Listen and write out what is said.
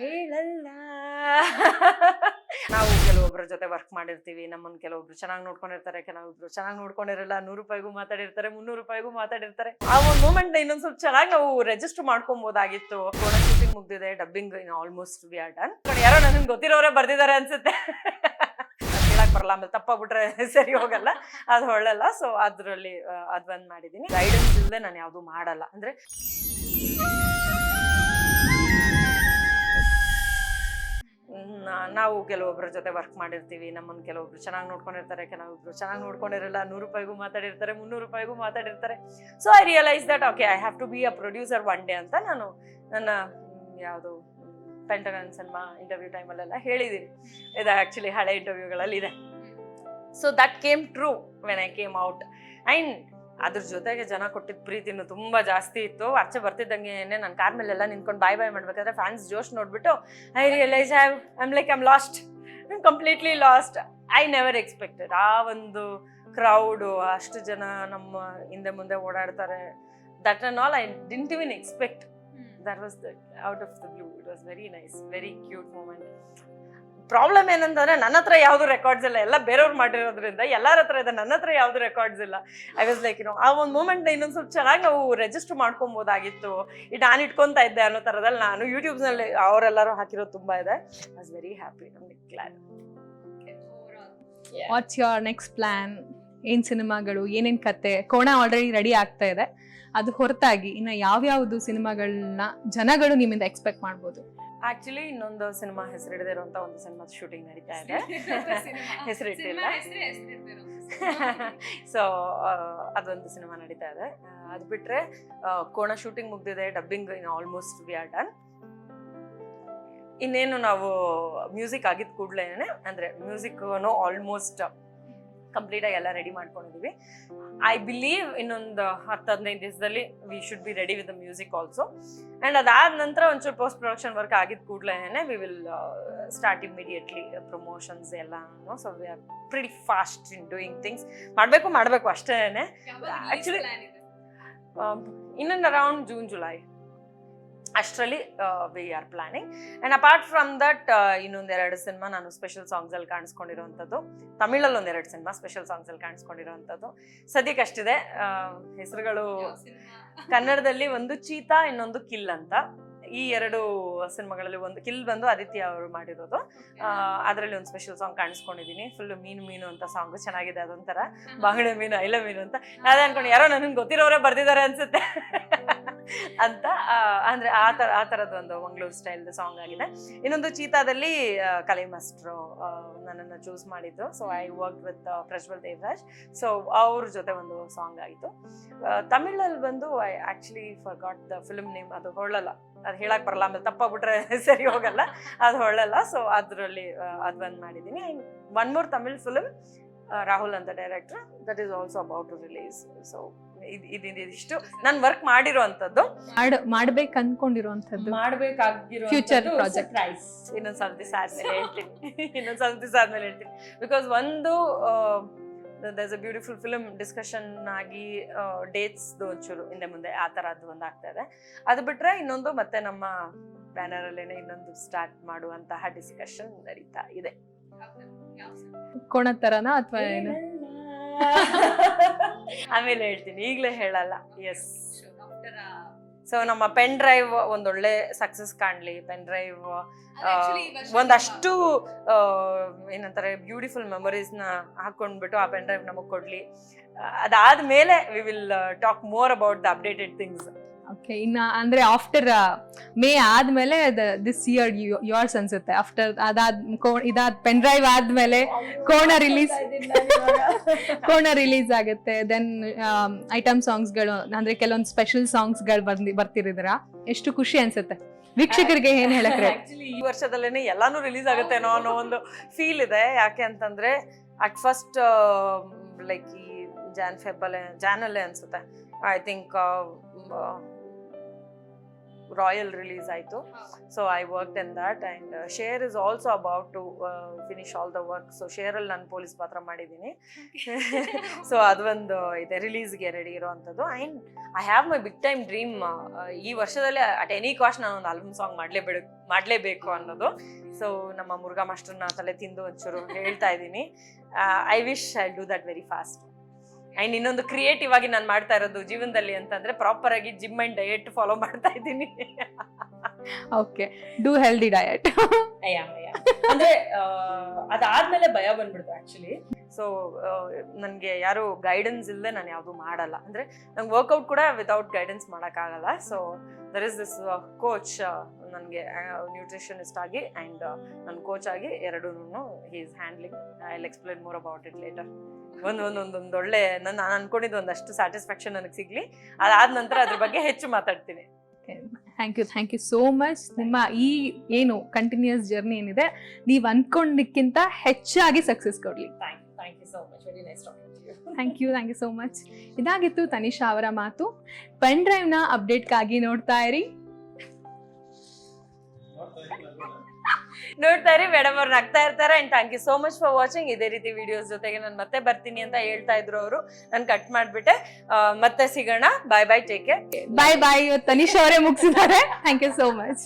ಹೇಳಲ್ಲ ನಾವು ಕೆಲವೊಬ್ಬರ ಜೊತೆ ವರ್ಕ್ ಮಾಡಿರ್ತೀವಿ ನಮ್ಮನ್ನ ಕೆಲವೊಬ್ರು ಚೆನ್ನಾಗಿ ನೋಡ್ಕೊಂಡಿರ್ತಾರೆ, ಕೆಲವೊಬ್ರು ಚೆನ್ನಾಗಿ ನೋಡ್ಕೊಂಡಿರಲ್ಲ, ನೂರು ರೂಪಾಯಿಗೂ ಮಾತಾಡಿರ್ತಾರೆ, ಮುನ್ನೂರು ರೂಪಾಯಿಗೂ ಮಾತಾಡಿರ್ತಾರೆ. ಆ ಒಂದು ಮೂಮೆಂಟ್ ಇನ್ನೊಂದು ಸ್ವಲ್ಪ ಚೆನ್ನಾಗಿ ನಾವು ರೆಜಿಸ್ಟರ್ ಮಾಡ್ಕೊಬೋದಾಗಿತ್ತು. ಶೂಟಿಂಗ್ ಮುಗ್ದಿದೆ dubbing in almost we are done ಯಾರೋ ನನಗೆ ಗೊತ್ತಿರೋರೇ ಬರ್ದಿದ್ದಾರೆ ಅನ್ಸುತ್ತೆ. ಹೇಳಕ್ ಬರಲ್ಲ, ಆಮೇಲೆ ತಪ್ಪಾಗ್ಬಿಟ್ರೆ ಸರಿ ಹೋಗಲ್ಲ. ಅದು ಒಳ್ಳಲ್ಲ. ಸೊ ಅದರಲ್ಲಿ ಅದ್ ಬಂದ್ ಮಾಡಿದೀನಿ. ಗೈಡೆನ್ಸ್ ಇಲ್ಲದೆ ನಾನು ಯಾವ್ದು ಮಾಡಲ್ಲ. ಅಂದ್ರೆ ನಾವು ಕೆಲವೊಬ್ಬರ ಜೊತೆ ವರ್ಕ್ ಮಾಡಿರ್ತೀವಿ ನಮ್ಮನ್ನು ಕೆಲವೊಬ್ರು ಚೆನ್ನಾಗಿ ನೋಡ್ಕೊಂಡಿರ್ತಾರೆ, ಕೆಲವೊಬ್ರು ಚೆನ್ನಾಗಿ ನೋಡ್ಕೊಂಡಿರಲ್ಲ, ನೂರು ರೂಪಾಯಿಗೂ ಮಾತಾಡಿರ್ತಾರೆ, ಮುನ್ನೂರು ರೂಪಾಯಿಗೂ ಮಾತಾಡಿರ್ತಾರೆ. So I realise that okay I have to be a producer one day ಅಂತ ನಾನು ನನ್ನ ಯಾವುದು ಪೆಂಟಗನ್ ಸಿನಿಮಾ ಇಂಟರ್ವ್ಯೂ ಟೈಮಲ್ಲೆಲ್ಲ ಹೇಳಿದ್ದೀನಿ ಇದು ಆ್ಯಕ್ಚುಲಿ ಹಳೆ ಇಂಟರ್ವ್ಯೂಗಳಲ್ಲಿ ಇದೆ. So that came true when I came out and ಅದ್ರ ಜೊತೆಗೆ ಜನ ಕೊಟ್ಟಿದ್ದ ಪ್ರೀತಿನೂ ತುಂಬಾ ಜಾಸ್ತಿ ಇತ್ತು. ಅರ್ಚೆ ಬರ್ತಿದ್ದಂಗೆ ನನ್ನ ಕಾರ್ ಮೇಲೆಲ್ಲ ನಿಂತ್ಕೊಂಡು ಬಾಯ್ ಬಾಯ್ ಮಾಡ್ಬೇಕಾದ್ರೆ ಫ್ಯಾನ್ಸ್ ಜೋಶ್ ನೋಡ್ಬಿಟ್ಟು I realise I am like I'm lost completely lost I never expected ಆ ಒಂದು ಕ್ರೌಡು ಅಷ್ಟು ಜನ ನಮ್ಮ ಹಿಂದೆ ಮುಂದೆ ಓಡಾಡ್ತಾರೆ. That and all I didn't even expect that was the out of the blue it was very nice very cute moment problem ಏನಂತಂದ್ರೆ ನನ್ನ ಹತ್ರ ಯಾವ್ದು ರೆಕಾರ್ಡ್ಸ್ ಇಲ್ಲ. ಎಲ್ಲ ಬೇರೆಯವ್ರು ಮಾಡಿರೋದ್ರಿಂದ ಎಲ್ಲರ ಹತ್ರ ಇದೆ. ನನ್ನ ಹತ್ರ ಯಾವ್ದು ರೆಕಾರ್ಡ್ಸ್ ಇಲ್ಲ. ಐ ವಾಸ್ ಲೈಕ್ ನೋ ಆ ಒಂದು ಮೂಮೆಂಟ್ ಇನ್ನೊಂದು ಸ್ವಲ್ಪ ಚೆನ್ನಾಗಿ ನಾವು ರೆಜಿಸ್ಟರ್ ಮಾಡ್ಕೊಬೋದಾಗಿತ್ತು. ಇಟ್ ನಾನು ಇಟ್ಕೊತಾ ಇದ್ದೆ ಅನ್ನೋ ಥರದಲ್ಲಿ ನಾನು ಯೂಟ್ಯೂಬ್ನಲ್ಲಿ ಅವರೆಲ್ಲರೂ ಹಾಕಿರೋದು ತುಂಬಾ ಇದೆ. I very happy glad what's your next plan ಏನ್ ಸಿನಿಮಾಗಳು? ಏನೇನ್ ಕತೆ? ಕೋಣ ಆಲ್ರೆಡಿ ರೆಡಿ ಆಗ್ತಾ ಇದೆ. ಅದು ಹೊರತಾಗಿ ಇನ್ನ ಯಾವ್ಯಾವುದು ಸಿನಿಮಾಗಳನ್ನ ಜನಗಳು ನಿಮ್ಮಿಂದ ಎಕ್ಸ್ಪೆಕ್ಟ್ ಮಾಡ್ಬೋದು? ಆಕ್ಚುಲಿ ಇನ್ನೊಂದು ಸಿನಿಮಾ ಹೆಸರಿಡದಿರುವಂತ ಒಂದು ಸಿನಿಮಾ ಶೂಟಿಂಗ್ ನಡೀತಾ ಇದೆ. ಹೆಸರಿಟ್ಟಿಲ್ಲ. ಸೊ ಅದೊಂದು ಸಿನಿಮಾ ನಡೀತಾ ಇದೆ. ಅದ್ ಬಿಟ್ರೆ ಕೋಣ ಶೂಟಿಂಗ್ ಮುಗ್ದಿದೆ dubbing in almost we are done ಇನ್ನೇನು ನಾವು ಮ್ಯೂಸಿಕ್ ಆಗಿದ ಕೂಡಲೇ ಅಂದ್ರೆ ಮ್ಯೂಸಿಕ್ ಆಲ್ಮೋಸ್ಟ್ ಕಂಪ್ಲೀಟ್ ಆಗಿ ಎಲ್ಲ ರೆಡಿ ಮಾಡ್ಕೊಂಡಿದೀವಿ. ಐ ಬಿಲೀವ್ ಇನ್ನೊಂದು ಹತ್ತು ಹದಿನೈದು ದಿವಸದಲ್ಲಿ we should be ready with the music also and ಅದಾದ ನಂತರ ಒಂಚೂರು ಪೋಸ್ಟ್ ಪ್ರೊಡಕ್ಷನ್ ವರ್ಕ್ ಆಗಿದ ಕೂಡಲೇ we will start immediately promotions ಎಲ್ಲ so we are pretty fast in doing things ಮಾಡಬೇಕು ಮಾಡಬೇಕು ಅಷ್ಟೇ actually in and around June July ಅಷ್ಟರಲ್ಲಿ we are planning and apart from that ಇನ್ನೊಂದೆರಡು ಸಿನಿಮಾ ನಾನು ಸ್ಪೆಷಲ್ ಸಾಂಗ್ಸಲ್ಲಿ ಕಾಣಿಸ್ಕೊಂಡಿರೋವಂಥದ್ದು. ತಮಿಳಲ್ಲಿ ಒಂದೆರಡು ಸಿನಿಮಾ ಸ್ಪೆಷಲ್ ಸಾಂಗ್ಸಲ್ಲಿ ಕಾಣಿಸ್ಕೊಂಡಿರೋವಂಥದ್ದು. ಸದ್ಯಕ್ಕೆ ಅಷ್ಟಿದೆ. ಹೆಸರುಗಳು ಕನ್ನಡದಲ್ಲಿ ಒಂದು ಚೀತಾ ಇನ್ನೊಂದು ಕಿಲ್ ಅಂತ. ಈ ಎರಡು ಸಿನಿಮಾಗಳಲ್ಲಿ ಒಂದು ಕಿಲ್ ಬಂದು ಆದಿತ್ಯ ಅವರು ಮಾಡಿರೋದು. ಅದರಲ್ಲಿ ಒಂದು ಸ್ಪೆಷಲ್ ಸಾಂಗ್ ಕಾಣಿಸ್ಕೊಂಡಿದ್ದೀನಿ. ಫುಲ್ ಮೀನು ಮೀನು ಅಂತ ಸಾಂಗ್ ಚೆನ್ನಾಗಿದೆ ಅದೊಂಥರ. ಬಾಂಗಡೆ ಮೀನು ಐಲ ಮೀನು ಅಂತ. ಅದೇ ಅನ್ಕೊಂಡು ಯಾರೋ ನನಗೆ ಗೊತ್ತಿರೋರೇ ಬರ್ದಿದ್ದಾರೆ ಅನ್ಸುತ್ತೆ. ಅಂತ ಅಂದ್ರೆ ಆ ತರ ಆ ತರದೊಂದು ಮಂಗಳೂರು ಸ್ಟೈಲ್ ಸಾಂಗ್ ಆಗಿದೆ. ಇನ್ನೊಂದು ಚೀತಾದಲ್ಲಿ ಆ, ಕಲೆ ಮಾಸ್ಟ್ರು ಆ, ನನ್ನನ್ನು ಚೂಸ್ ಮಾಡಿದ್ರು. So I work with Prajwal Devaraj. So ಅವ್ರ ಜೊತೆ ಒಂದು ಸಾಂಗ್ ಆಯಿತು. ತಮಿಳಲ್ಲಿ ಬಂದು I actually forgot the film name ಅದು ಹೊಳ್ಳಲ್ಲ. ಅದು ಹೇಳಕ್ ಬರಲ್ಲ. ಆಮೇಲೆ ತಪ್ಪಾಗ್ಬಿಟ್ರೆ ಸರಿ ಹೋಗಲ್ಲ. ಅದು ಹೊಳ್ಳಲ್ಲ. ಸೊ ಅದರಲ್ಲಿ ಅದು ಬಂದ್ ಮಾಡಿದ್ದೀನಿ one more Tamil film Rahul ಅಂತ director that is also about to release so ಇದಿಷ್ಟು. ನಾನು ವರ್ಕ್ ಮಾಡಿರೋವಂಥದ್ದು. ಮಾಡ್ ಮಾಡ್ಬೇಕು ಅನ್ಕೊಂಡಿರುವಂತದ್ದು ಫ್ಯೂಚರ್ ಪ್ರಾಜೆಕ್ಟ್ ಪ್ರೈಸ್ ಇನ್ನೊಂದ್ ಸ್ವಲ್ಪ ದಿವಸ ಆದ್ಮೇಲೆ ಹೇಳ್ತೀನಿ. ಇನ್ನೊಂದ್ ಸ್ವಲ್ಪ ದಿವಸ ಆದ್ಮೇಲೆ ಹೇಳ್ತೀನಿ. ಬಿಕಾಸ್ ಒಂದು there's a beautiful film discussion ಆಗಿ ಡೇಟ್ಸ್ ಒಂಚೂರು ಹಿಂದೆ ಮುಂದೆ ಆ ತರ ಒಂದು ಆಗ್ತಾ ಇದೆ. ಅದು ಬಿಟ್ರೆ ಇನ್ನೊಂದು ಮತ್ತೆ ನಮ್ಮ ಬ್ಯಾನರ್ ಅಲ್ಲೇನೆ ಇನ್ನೊಂದು ಸ್ಟಾರ್ಟ್ ಮಾಡುವಂತಹ ಡಿಸ್ಕಷನ್ ನಡೀತಾ ಇದೆ. ಕೋಣ ತರನ ಅಥವಾ ಏನು? ಆಮೇಲೆ ಹೇಳ್ತೀನಿ ಈಗಲೇ ಹೇಳಲ್ಲ. ಎಸ್ ಸೊ ನಮ್ಮ ಪೆನ್ ಡ್ರೈವ್ ಒಂದೊಳ್ಳೆ ಸಕ್ಸಸ್ ಕಾಣ್ಲಿ ಪೆನ್ ಡ್ರೈವ್ ಒಂದಷ್ಟು ಏನಂತಾರೆ ಬ್ಯೂಟಿಫುಲ್ ಮೆಮೊರೀಸ್ನ ಹಾಕೊಂಡ್ಬಿಟ್ಟು ಆ ಪೆನ್ ಡ್ರೈವ್ ನಮಗೆ ಕೊಡ್ಲಿ. ಅದಾದ್ಮೇಲೆ we will talk more about the updated things okay ಇನ್ನ ಅಂದ್ರೆ ಆಫ್ಟರ್ ಮೇ ಆದ್ಮೇಲೆ ದಿಸ್ ಇಯರ್ ಯು ಯೋರ್ಸ್ ಅನ್ಸುತ್ತೆ. ಆಫ್ಟರ್ ಅದಾದ್ ಕೋ- ಇದಾದ್ ಪೆನ್ ಡ್ರೈವ್ ಆದ್ಮೇಲೆ ಕೋಣ ರಿಲೀಸ್ ಕೋಣ ರಿಲೀಸ್ ಆಗುತ್ತೆ. ದೆನ್ ಐಟಮ್ ಸಾಂಗ್ಸ್ಗಳು ಅಂದ್ರೆ ಕೆಲವೊಂದು ಸ್ಪೆಷಲ್ ಸಾಂಗ್ಸ್ಗಳು ಬಂದು ಬರ್ತಿರಿದ್ರ? ಎಷ್ಟು ಖುಷಿ ಅನ್ಸುತ್ತೆ. ವೀಕ್ಷಕರಿಗೆ ಏನ್ ಹೇಳಕ್ರೆ? ಆಕ್ಚುಲಿ ಈ ವರ್ಷದಲ್ಲೇನೆ ಎಲ್ಲಾನು ರಿಲೀಸ್ ಆಗುತ್ತೇನೋ ಅನ್ನೋ ಒಂದು ಫೀಲ್ ಇದೆ. ಯಾಕೆ ಅಂತಂದ್ರೆ ಅಟ್ ಫಸ್ಟ್ ಲೈಕ್ ಈ ಜಾನ್ ಫೆಬ್ಬಲ್ಲೇ ಜಾನಲ್ಲೇ ಅನ್ಸುತ್ತೆ. ಐ ಥಿಂಕ್ ರಾಯಲ್ ರಿಲೀಸ್ ಆಯಿತು. So I work in that and share is also about to finish all the work so ಶೇರಲ್ಲಿ ನಾನು ಪೊಲೀಸ್ ಪಾತ್ರ ಮಾಡಿದ್ದೀನಿ. ಸೊ ಅದೊಂದು ಇದೆ ರಿಲೀಸ್ಗೆ ready ಇರೋವಂಥದ್ದು. And I have my big time dream ಈ ವರ್ಷದಲ್ಲೇ ಅಟ್ ಎನಿ ಕಾಸ್ಟ್ ನಾನು ಒಂದು ಆಲ್ಬಮ್ ಸಾಂಗ್ ಮಾಡಲೇಬೇಡ ಮಾಡಲೇಬೇಕು ಅನ್ನೋದು. ಸೊ ನಮ್ಮ ಮುರುಘಾ ಮಾಸ್ಟರ್ನ ತಲೆ ತಿಂದು ಒಂಚೂರು ಹೇಳ್ತಾ ಇದ್ದೀನಿ. I wish I do that very fast and ಇನ್ನೊಂದು ಕ್ರಿಯೇಟಿವ್ ಆಗಿ ನಾನು ಮಾಡ್ತಾ ಇರೋದು ಜೀವನದಲ್ಲಿ ಅಂತಂದ್ರೆ ಪ್ರಾಪರ್ ಆಗಿ ಜಿಮ್ ಅಂಡ್ ಡಯಟ್ ಫಾಲೋ ಮಾಡ್ತಾ ಇದ್ದೀನಿ. ಓಕೆ ಡೂ ಹೆಲ್ದಿ ಡಯಟ್ ಅಂದ್ರೆ ಅದಾದ್ಮೇಲೆ ಭಯ ಬಂದ್ಬಿಡ್ತು ಆಕ್ಚುಲಿ ಸೊ ನನಗೆ ಯಾರು ಗೈಡೆನ್ಸ್ ಇಲ್ಲದೆ ನಾನು ಯಾವುದು ಮಾಡಲ್ಲ. ಅಂದ್ರೆ ನಂಗೆ ವರ್ಕೌಟ್ ಕೂಡ ವಿತೌಟ್ ಗೈಡೆನ್ಸ್ ಮಾಡೋಕ್ಕಾಗಲ್ಲ. So there is this coach ನನಗೆ ನ್ಯೂಟ್ರಿಷನಿಸ್ಟ್ ಆಗಿ ಆ್ಯಂಡ್ ನನ್ನ ಕೋಚ್ ಆಗಿ ಎರಡೂ he is handling I'll explain more about it later ಒಂದು ಒಂದು ಒಳ್ಳೆ ನಾನು ನಾನು ಅನ್ಕೊಂಡಿದ್ದು ಒಂದಷ್ಟು ಸ್ಯಾಟಿಸ್ಫ್ಯಾಕ್ಷನ್ ನನಗೆ ಸಿಗ್ಲಿ. ಅದಾದ ನಂತರ ಅದ್ರ ಬಗ್ಗೆ ಹೆಚ್ಚು ಮಾತಾಡ್ತೀನಿ. Thank you thank you so much ನಿಮ್ಮ ಈ ಏನು ಕಂಟಿನ್ಯೂಸ್ ಜರ್ನಿ ಏನಿದೆ ನೀವು ಅನ್ಕೊಂಡಿದ್ದಕ್ಕಿಂತ ಹೆಚ್ಚಾಗಿ ಸಕ್ಸಸ್ ಕೊಡಲಿ. Thank you thank you so much very nice talking thank you thank you so much ಇದಾಗಿತ್ತು ತನಿಷಾ ಅವರ ಮಾತು. ಪೆನ್ ಡ್ರೈವ್ನ ಅಪ್ಡೇಟ್ ಅಪ್ಡೇಟ್ಗಾಗಿ ನೋಡ್ತಾ ಇರಿ. ನೋಡ್ತಾ ಇರಿ ಮೇಡಮ್ ಅವ್ರು ನಗ್ತಾ ಇರ್ತಾರೆ. And thank you so much for watching ಇದೇ ರೀತಿ ವಿಡಿಯೋಸ್ ಜೊತೆಗೆ ನಾನು ಮತ್ತೆ ಬರ್ತೀನಿ ಅಂತ ಹೇಳ್ತಾ ಇದ್ರು ಅವರು. ನಾನು ಕಟ್ ಮಾಡ್ಬಿಟ್ಟೆ. ಮತ್ತೆ ಸಿಗೋಣ. Bye bye take care bye bye Tanish ಅವರೇ ಮುಗಿಸಿದ್ದಾರೆ. Thank you so much